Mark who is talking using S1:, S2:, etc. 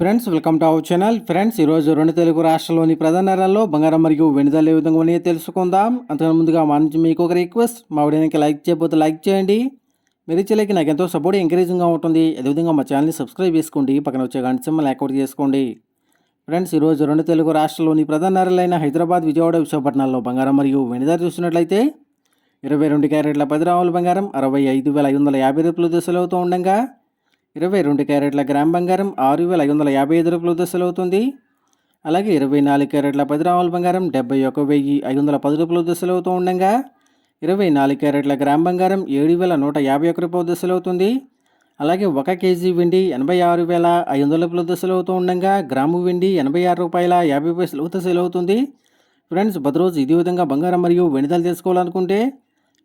S1: Friends welcome to our channel. Friends ఈరోజు రెండు తెలుగు రాష్ట్రాల్లోని ప్రధాన నగరాల్లో బంగారం మరియు వెనుదల ఏ విధంగా ఉన్నాయో తెలుసుకుందాం. అంతకన్నా ముందుగా మా నుంచి మీకు ఒక రిక్వెస్ట్ మా వీడియోకి లైక్ చేయకపోతే లైక్ చేయండి. మీరు ఇచ్చే నాకు ఎంతో సపోర్ట్ ఎంకరేజింగ్గా ఉంటుంది. అదేవిధంగా మా ఛానల్ని సబ్స్క్రైబ్ చేసుకోండి పక్కన వచ్చే గంట సింబల్ యాక్టివేట్ చేసుకోండి. ఫ్రెండ్స్ ఈరోజు రెండు తెలుగు రాష్ట్రాల్లోని ప్రధాన నగరాలైన హైదరాబాద్ విజయవాడ విశాఖపట్నాల్లో బంగారం మరియు వెనుదల చూసినట్లయితే ఇరవై రెండు క్యారెట్ల పది రావుల బంగారం అరవై ఐదు వేల ఐదు వందల యాభై రూపాయలు దశలవుతూ ఉండగా ఇరవై రెండు క్యారెట్ల గ్రామ్ బంగారం ఆరు వేల ఐదు వందల యాభై ఐదు రూపాయలు దశలు అవుతుంది అలాగే ఇరవై నాలుగు క్యారెట్ల పది రాముల బంగారం డెబ్బై ఒక వెయ్యి ఐదు వందల పది రూపాయలు దశలు అవుతూ ఉండగా ఇరవై నాలుగు క్యారెట్ల గ్రామ్ బంగారం ఏడు వేల నూట యాభై ఒక రూపాయల దశలు అవుతుంది అలాగే ఒక కేజీ వెండి ఎనభై ఆరు వేల ఐదు వందల రూపాయల దశలు అవుతూ ఉండగా గ్రాము వెండి ఎనభై ఆరు రూపాయల యాభై పైసలు దశలు అవుతుంది ఫ్రెండ్స్ ప్రతిరోజు ఇదే విధంగా బంగారం మరియు వెనుదలు తెలుసుకోవాలనుకుంటే